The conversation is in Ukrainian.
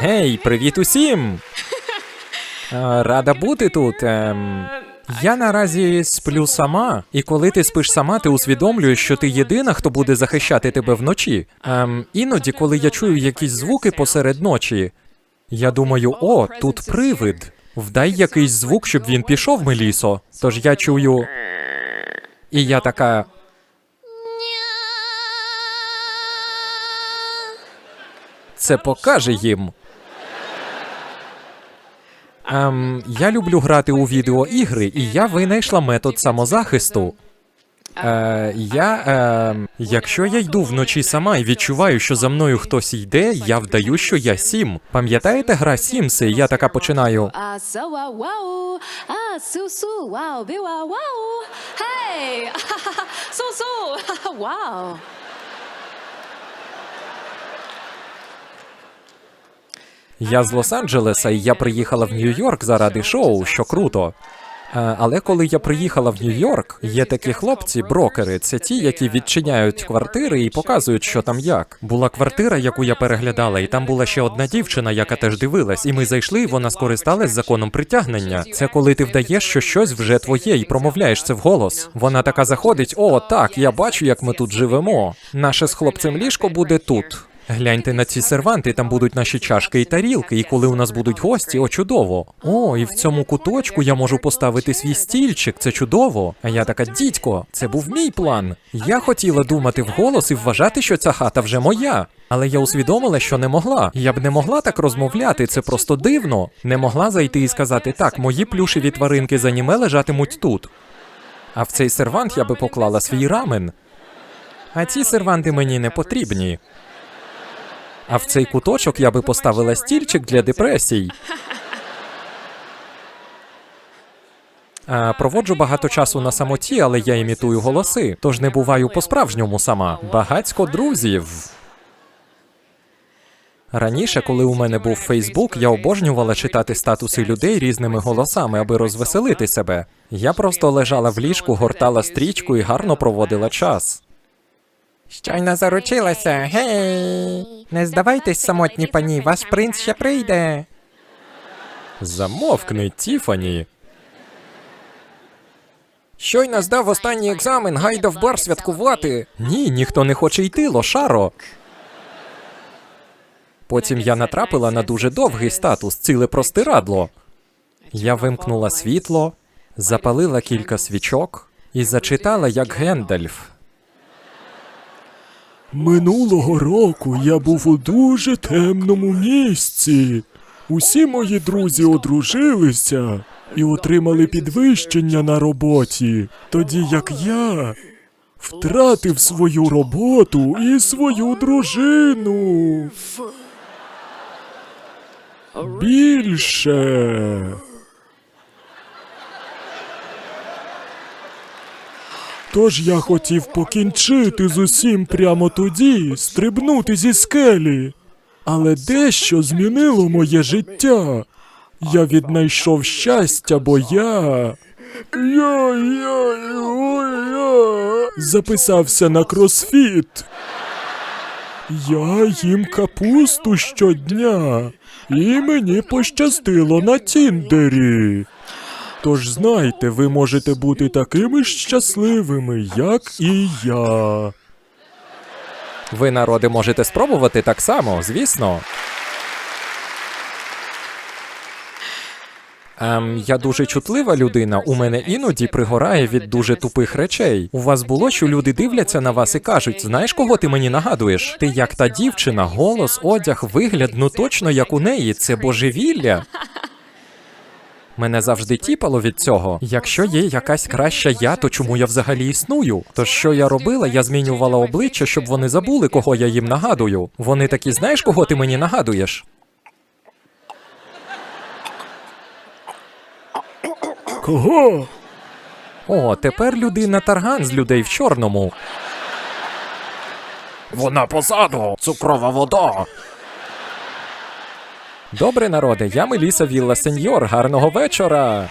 Гей, привіт усім! Е, Рада бути тут. Ем... Я наразі сплю сама, і коли ти спиш сама, ти усвідомлюєш, що ти єдина, хто буде захищати тебе вночі. Ем, іноді, коли я чую якісь звуки посеред ночі, я думаю, о, тут привид. Вдай якийсь звук, щоб він пішов, Мелісо. Тож я чую. І я така. Це покаже їм. Ем, я люблю грати у відеоігри, і я винайшла метод самозахисту. Е, я, е, якщо я йду вночі сама і відчуваю, що за мною хтось йде, я вдаю, що я сім. Пам'ятаєте гра Сімси? Я така починаю. Su, Я з Лос-Анджелеса, і я приїхала в Нью-Йорк заради шоу, що круто. Е, Але коли я приїхала в Нью-Йорк, є такі хлопці, брокери. Це ті, які відчиняють квартири і показують, що там як. Була квартира, яку я переглядала, і там була ще одна дівчина, яка теж дивилась. І ми зайшли, і вона скористалась законом притягнення. Це коли ти вдаєш, що щось вже твоє, і промовляєш це вголос. Вона така заходить: о, так, я бачу, як ми тут живемо. Наше з хлопцем ліжко буде тут. Гляньте на ці серванти, там будуть наші чашки і тарілки, і коли у нас будуть гості, о, чудово. О, і в цьому куточку я можу поставити свій стільчик, це чудово. А я така, дідько, це був мій план. Я хотіла думати вголос і вважати, що ця хата вже моя. Але я усвідомила, що не могла. Я б не могла так розмовляти, це просто дивно. Не могла зайти і сказати, так, мої плюшеві тваринки з аніме лежатимуть тут. А в цей сервант я би поклала свій рамен. А ці серванти мені не потрібні. А в цей куточок я би поставила стільчик для депресій. Проводжу багато часу на самоті, але я імітую голоси, тож не буваю по-справжньому сама. Багацько друзів. Раніше, коли у мене був Фейсбук, я обожнювала читати статуси людей різними голосами, аби розвеселити себе. Я просто лежала в ліжку, гортала стрічку і гарно проводила час. Щойно заручилася, гей! Не здавайтесь, самотні пані, ваш принц ще прийде. Замовкни, Тіфані. Щойно здав останній екзамен, гайда в бар святкувати. Ні, ніхто не хоче йти, лошаро. Потім я натрапила на дуже довгий статус, ціле простирадло. Я вимкнула світло, запалила кілька свічок і зачитала як Гендальф. Минулого року я був у дуже темному місці. Усі мої друзі одружилися і отримали підвищення на роботі, тоді як я втратив свою роботу і свою дружину. Більше. Тож я хотів покінчити з усім прямо тоді, стрибнути зі скелі. Але дещо змінило моє життя. Я віднайшов щастя, бо я. Я, я, я записався на кросфіт. Я їм капусту щодня, і мені пощастило на Тіндері. Тож знайте, ви можете бути такими ж щасливими, як і я. Ви, народи, можете спробувати так само, звісно. Ем, я дуже чутлива людина. У мене іноді пригорає від дуже тупих речей. У вас було, що люди дивляться на вас і кажуть: знаєш, кого ти мені нагадуєш? Ти як та дівчина, голос, одяг, вигляд, ну точно як у неї. Це божевілля. Мене завжди тіпало від цього. Якщо є якась краща я, то чому я взагалі існую? Тож що я робила? Я змінювала обличчя, щоб вони забули, кого я їм нагадую. Вони такі, знаєш, кого ти мені нагадуєш? Кого? О, тепер людина тарган з людей в чорному. Вона позаду, цукрова вода. Добре, народе, я Меліса Вілла Сеньор. Гарного вечора.